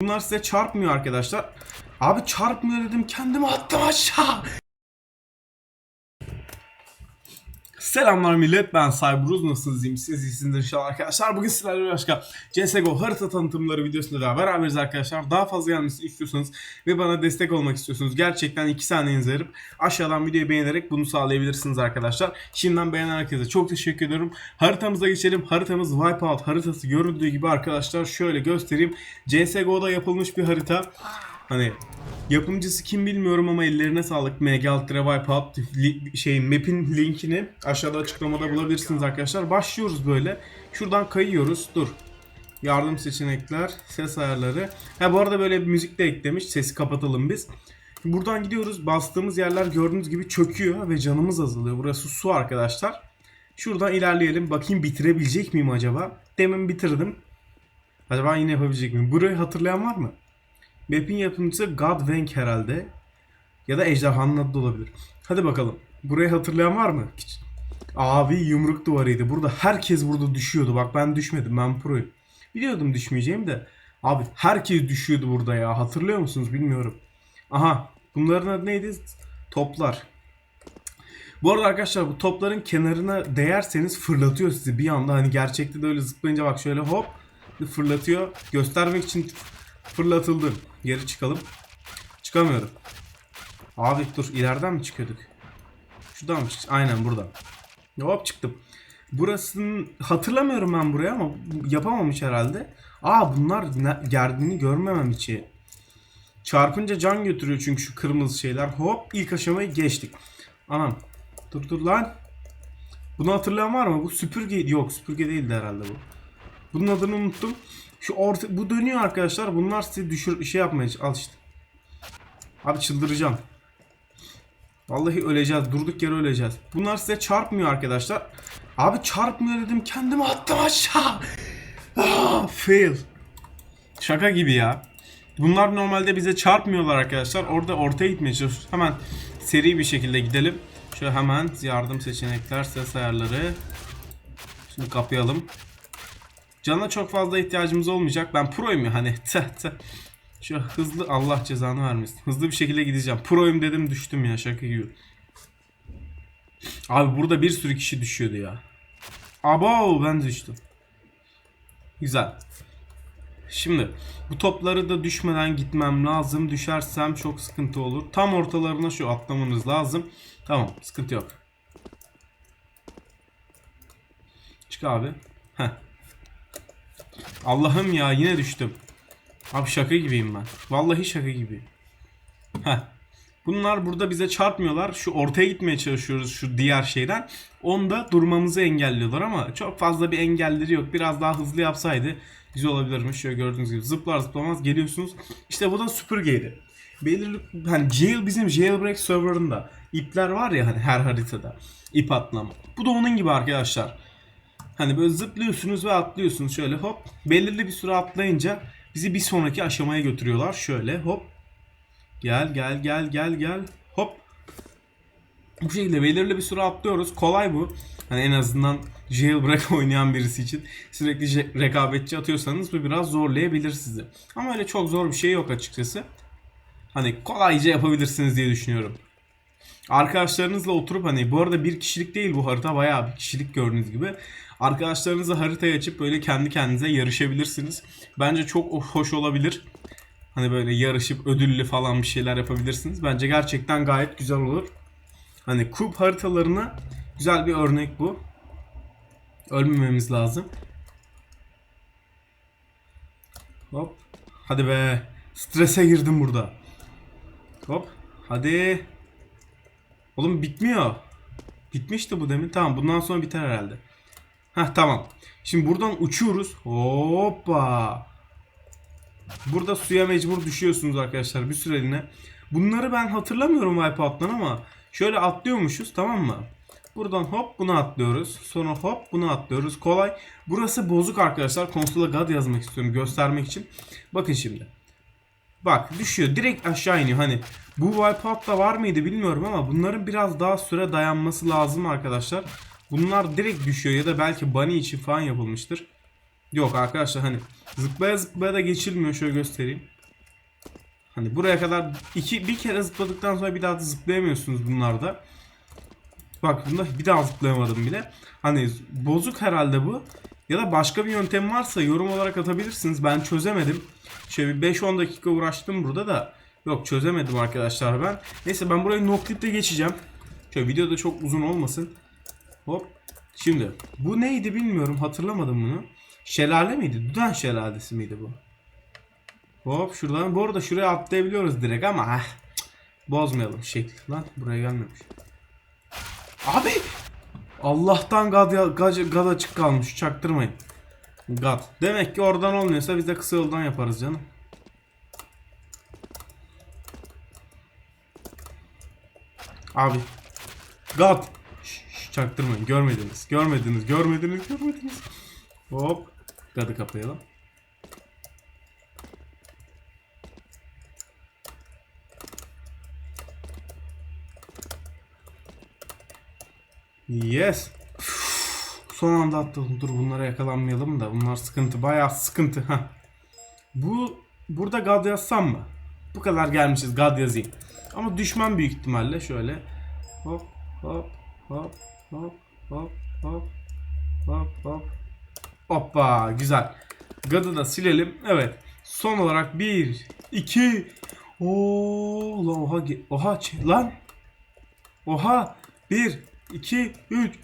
Bunlar size çarpmıyor arkadaşlar. Abi çarpmıyor dedim kendimi attım aşağı. Selamlar millet ben Cyberuz. Nasılsınız? İyi misiniz? İyisinizdir inşallah arkadaşlar. Bugün sizlerle başka CSGO harita tanıtımları videosunda daha beraberiz arkadaşlar. Daha fazla gelmesini istiyorsanız ve bana destek olmak istiyorsanız gerçekten 2 saniyenizi ayırıp aşağıdan videoyu beğenerek bunu sağlayabilirsiniz arkadaşlar. Şimdiden beğenen herkese çok teşekkür ediyorum. Haritamıza geçelim. Haritamız Wipeout haritası görüldüğü gibi arkadaşlar şöyle göstereyim. CSGO'da yapılmış bir harita Hani yapımcısı kim bilmiyorum ama ellerine sağlık. MG Ultra Wipeout li- şey map'in linkini aşağıda açıklamada bulabilirsiniz arkadaşlar. Başlıyoruz böyle. Şuradan kayıyoruz. Dur. Yardım seçenekler, ses ayarları. Ha bu arada böyle bir müzik de eklemiş. Sesi kapatalım biz. Buradan gidiyoruz. Bastığımız yerler gördüğünüz gibi çöküyor ve canımız azalıyor. Burası su arkadaşlar. Şuradan ilerleyelim. Bakayım bitirebilecek miyim acaba? Demin bitirdim. Acaba yine yapabilecek miyim? Burayı hatırlayan var mı? Map'in yapımcısı Godwink herhalde. Ya da Ejderhan'ın adı da olabilir. Hadi bakalım. Burayı hatırlayan var mı? Abi yumruk duvarıydı. Burada herkes burada düşüyordu. Bak ben düşmedim. Ben proyum. Biliyordum düşmeyeceğim de. Abi herkes düşüyordu burada ya. Hatırlıyor musunuz bilmiyorum. Aha. Bunların adı neydi? Toplar. Bu arada arkadaşlar bu topların kenarına değerseniz fırlatıyor sizi bir anda. Hani gerçekte de öyle zıplayınca bak şöyle hop fırlatıyor. Göstermek için fırlatıldı. Geri çıkalım. Çıkamıyorum. Abi dur ileriden mi çıkıyorduk? Şuradan mı çık? Aynen buradan. Hop çıktım. Burasının hatırlamıyorum ben burayı ama yapamamış herhalde. Aa bunlar gerdiğini görmemem için. Çarpınca can götürüyor çünkü şu kırmızı şeyler. Hop ilk aşamayı geçtik. Anam. Dur dur lan. Bunu hatırlayan var mı? Bu süpürge yok süpürge değildi herhalde bu. Bunun adını unuttum. Şu orta bu dönüyor arkadaşlar. Bunlar sizi düşür şey yapmaya al işte. Abi çıldıracağım. Vallahi öleceğiz. Durduk yere öleceğiz. Bunlar size çarpmıyor arkadaşlar. Abi çarpmıyor dedim. Kendimi attım aşağı. Ah, fail. Şaka gibi ya. Bunlar normalde bize çarpmıyorlar arkadaşlar. Orada ortaya gitmeye. Hemen seri bir şekilde gidelim. Şöyle hemen yardım seçenekler, ses ayarları. Şimdi kapayalım. Cana çok fazla ihtiyacımız olmayacak. Ben proyum ya hani. Teh. Şu hızlı Allah cezanı vermesin. Hızlı bir şekilde gideceğim. Proyum dedim düştüm ya şaka gibi. Abi burada bir sürü kişi düşüyordu ya. Abo ben düştüm. Güzel. Şimdi bu topları da düşmeden gitmem lazım. Düşersem çok sıkıntı olur. Tam ortalarına şu atlamanız lazım. Tamam sıkıntı yok. Çık abi. Heh. Allah'ım ya yine düştüm. Abi şaka gibiyim ben. Vallahi şaka gibi. Heh. Bunlar burada bize çarpmıyorlar. Şu ortaya gitmeye çalışıyoruz şu diğer şeyden. Onda durmamızı engelliyorlar ama çok fazla bir engelleri yok. Biraz daha hızlı yapsaydı güzel olabilirmiş. Şöyle gördüğünüz gibi zıplar zıplamaz geliyorsunuz. İşte bu da süpürgeydi. Belirli hani jail bizim jailbreak serverında ipler var ya hani her haritada ip atlama. Bu da onun gibi arkadaşlar. Hani böyle zıplıyorsunuz ve atlıyorsunuz şöyle hop. Belirli bir süre atlayınca bizi bir sonraki aşamaya götürüyorlar. Şöyle hop. Gel gel gel gel gel. Hop. Bu şekilde belirli bir süre atlıyoruz. Kolay bu. Hani en azından jailbreak oynayan birisi için sürekli rekabetçi atıyorsanız bu biraz zorlayabilir sizi. Ama öyle çok zor bir şey yok açıkçası. Hani kolayca yapabilirsiniz diye düşünüyorum. Arkadaşlarınızla oturup hani bu arada bir kişilik değil bu harita bayağı bir kişilik gördüğünüz gibi. Arkadaşlarınızla haritayı açıp böyle kendi kendinize yarışabilirsiniz. Bence çok hoş olabilir. Hani böyle yarışıp ödüllü falan bir şeyler yapabilirsiniz. Bence gerçekten gayet güzel olur. Hani kup haritalarına güzel bir örnek bu. Ölmememiz lazım. Hop. Hadi be. Strese girdim burada. Hop. Hadi. Oğlum bitmiyor. Bitmişti bu demin. Tamam bundan sonra biter herhalde. Heh tamam. Şimdi buradan uçuyoruz. Hoppa. Burada suya mecbur düşüyorsunuz arkadaşlar bir süreliğine. Bunları ben hatırlamıyorum Wipeout'tan ama şöyle atlıyormuşuz tamam mı? Buradan hop bunu atlıyoruz. Sonra hop bunu atlıyoruz. Kolay. Burası bozuk arkadaşlar. Konsola God yazmak istiyorum göstermek için. Bakın şimdi. Bak düşüyor. Direkt aşağı iniyor. Hani bu Wipeout'ta var mıydı bilmiyorum ama bunların biraz daha süre dayanması lazım arkadaşlar. Bunlar direkt düşüyor ya da belki bunny için falan yapılmıştır. Yok arkadaşlar hani zıplaya zıplaya da geçilmiyor. Şöyle göstereyim. Hani buraya kadar iki bir kere zıpladıktan sonra bir daha da zıplayamıyorsunuz bunlarda. Bak bunda bir daha zıplayamadım bile. Hani bozuk herhalde bu. Ya da başka bir yöntem varsa yorum olarak atabilirsiniz. Ben çözemedim. Şöyle bir 5-10 dakika uğraştım burada da. Yok çözemedim arkadaşlar ben. Neyse ben burayı noktiple geçeceğim. Şöyle videoda çok uzun olmasın. Hop. Şimdi bu neydi bilmiyorum hatırlamadım bunu. Şelale miydi? Dudan şelalesi miydi bu? Hop şuradan. Bu arada şuraya atlayabiliyoruz direkt ama heh, bozmayalım şekli. Lan buraya gelmemiş. Abi! Allah'tan gad, gad, gad açık kalmış. Çaktırmayın. Gad. Demek ki oradan olmuyorsa biz de kısa yoldan yaparız canım. Abi. God. Çaktırmayın. Görmediniz. Görmediniz. Görmediniz. Görmediniz. Hop. God'ı kapayalım. Yes. Son anda atladım. Dur bunlara yakalanmayalım da. Bunlar sıkıntı. Bayağı sıkıntı. Heh. Bu burada God yazsam mı? Bu kadar gelmişiz. God yazayım. Ama düşman büyük ihtimalle şöyle. Hop hop hop hop hop hop hop hop. Hoppa güzel. God'ı da silelim. Evet. Son olarak 1 2 Oo lan oha oha ç- lan. Oha 1 2 3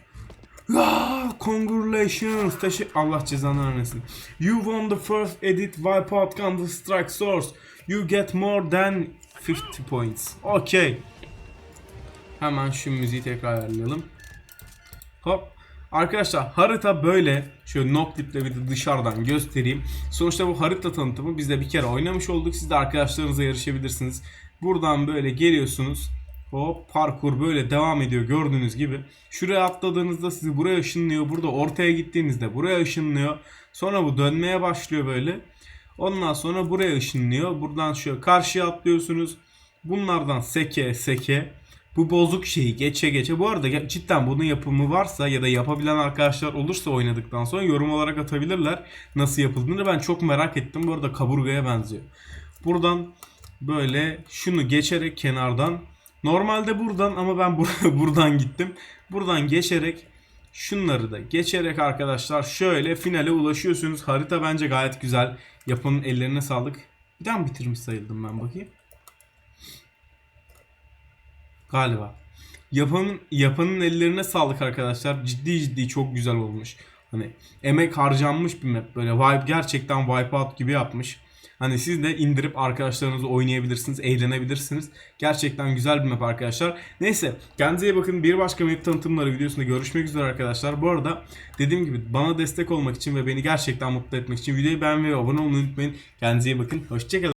Ah, congratulations. Teşekkür Allah cezanı vermesin. You won the first edit Wipeout Counter Strike Source. You get more than 50 points. Okay. Hemen şu müziği tekrar ayarlayalım. Hop. Arkadaşlar harita böyle. Şöyle noktiple bir de dışarıdan göstereyim. Sonuçta bu harita tanıtımı biz de bir kere oynamış olduk. Siz de arkadaşlarınızla yarışabilirsiniz. Buradan böyle geliyorsunuz. Hop parkur böyle devam ediyor gördüğünüz gibi. Şuraya atladığınızda sizi buraya ışınlıyor. Burada ortaya gittiğinizde buraya ışınlıyor. Sonra bu dönmeye başlıyor böyle. Ondan sonra buraya ışınlıyor. Buradan şöyle karşıya atlıyorsunuz. Bunlardan seke seke. Bu bozuk şeyi geçe geçe. Bu arada cidden bunun yapımı varsa ya da yapabilen arkadaşlar olursa oynadıktan sonra yorum olarak atabilirler. Nasıl yapıldığını ben çok merak ettim. Bu arada kaburgaya benziyor. Buradan böyle şunu geçerek kenardan Normalde buradan ama ben bur- buradan gittim. Buradan geçerek şunları da geçerek arkadaşlar şöyle finale ulaşıyorsunuz. Harita bence gayet güzel. Yapının ellerine sağlık. Bir daha mı bitirmiş sayıldım ben bakayım. Galiba. Yapanın, yapanın ellerine sağlık arkadaşlar. Ciddi ciddi çok güzel olmuş. Hani emek harcanmış bir map. Böyle vibe gerçekten wipeout gibi yapmış. Hani siz de indirip arkadaşlarınızla oynayabilirsiniz, eğlenebilirsiniz. Gerçekten güzel bir map arkadaşlar. Neyse kendinize iyi bakın. Bir başka map tanıtımları videosunda görüşmek üzere arkadaşlar. Bu arada dediğim gibi bana destek olmak için ve beni gerçekten mutlu etmek için videoyu beğenmeyi ve abone olmayı unutmayın. Kendinize iyi bakın. Hoşçakalın.